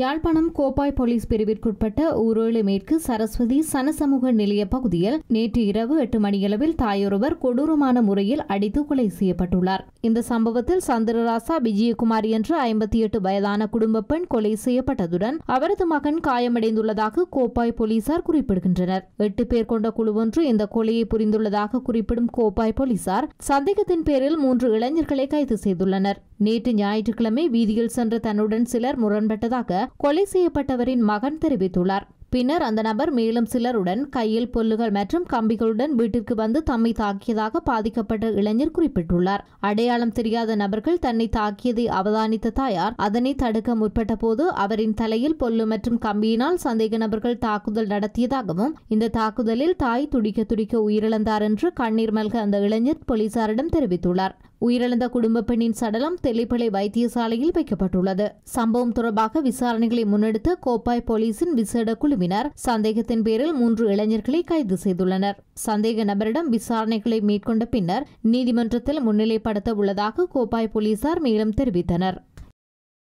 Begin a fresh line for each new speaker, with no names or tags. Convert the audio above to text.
Yazhpanam Kopay police பிரிவிற்குட்பட்ட ஊரேழு மேற்கு சரஸ்வதி சனசமூக நிலைய பகுதியில் நேற்று இரவு எட்டு மணியளவில் தாயொருவர் கொடூரமான முறையில் அடித்து கொலை செய்யப்பட்டுள்ளார். இந்த சம்பவத்தில் சந்திரராசா விஜயகுமார் என்ற ஐம்பத்தி எட்டு வயதான குடும்ப பெண் கொலை செய்யப்பட்டதுடன் அவரது மகன் காயமடைந்துள்ளதாக கோப்பாய் போலீசார் குறிப்பிடுகின்றனர். எட்டு பேர் கொண்ட குழுவொன்று இந்த கொலையை புரிந்துள்ளதாக குறிப்பிடும் கோப்பாய் போலீசார் சந்தேகத்தின் பேரில் மூன்று இளைஞர்களை கைது செய்துள்ளனர். நேற்று ஞாயிற்றுக்கிழமை வீதியில் சென்ற தன்னுடன் சிலர் முரண்பட்டதாக கொலை செய்யப்பட்டவரின் மகன் தெரிவித்துள்ளார். பின்னர் அந்த நபர் மேலும் சிலருடன் கையில் பொல்லுகள் மற்றும் கம்பிகளுடன் வீட்டிற்கு வந்து தம்மை தாக்கியதாக பாதிக்கப்பட்ட இளைஞர் குறிப்பிட்டுள்ளார். அடையாளம் தெரியாத நபர்கள் தன்னை தாக்கியதை அவதானித்த தாயார் அதனை தடுக்க முற்பட்ட போது அவரின் தலையில் பொல்லு மற்றும் கம்பியினால் சந்தேக நபர்கள் தாக்குதல் நடத்தியதாகவும் இந்த தாக்குதலில் தாய் துடிக்க துடிக்க உயிரிழந்தார் என்று கண்ணீர் மல்க அந்த இளைஞர் போலீசாரிடம் தெரிவித்துள்ளார். உயிரிழந்த குடும்ப பெண்ணின் சடலம் தெல்லிப்பளை வைத்தியசாலையில் வைக்கப்பட்டுள்ளது. சம்பவம் தொடர்பாக விசாரணைகளை முன்னெடுத்த கோப்பாய் போலீசின் விசேட குழுவினர் சந்தேகத்தின் பேரில் மூன்று இளைஞர்களை கைது செய்துள்ளனர். சந்தேக நபரிடம் விசாரணைகளை மேற்கொண்ட பின்னர் நீதிமன்றத்தில் முன்னிலைப்படுத்த உள்ளதாக கோப்பாய் போலீசார் மேலும் தெரிவித்தனர்.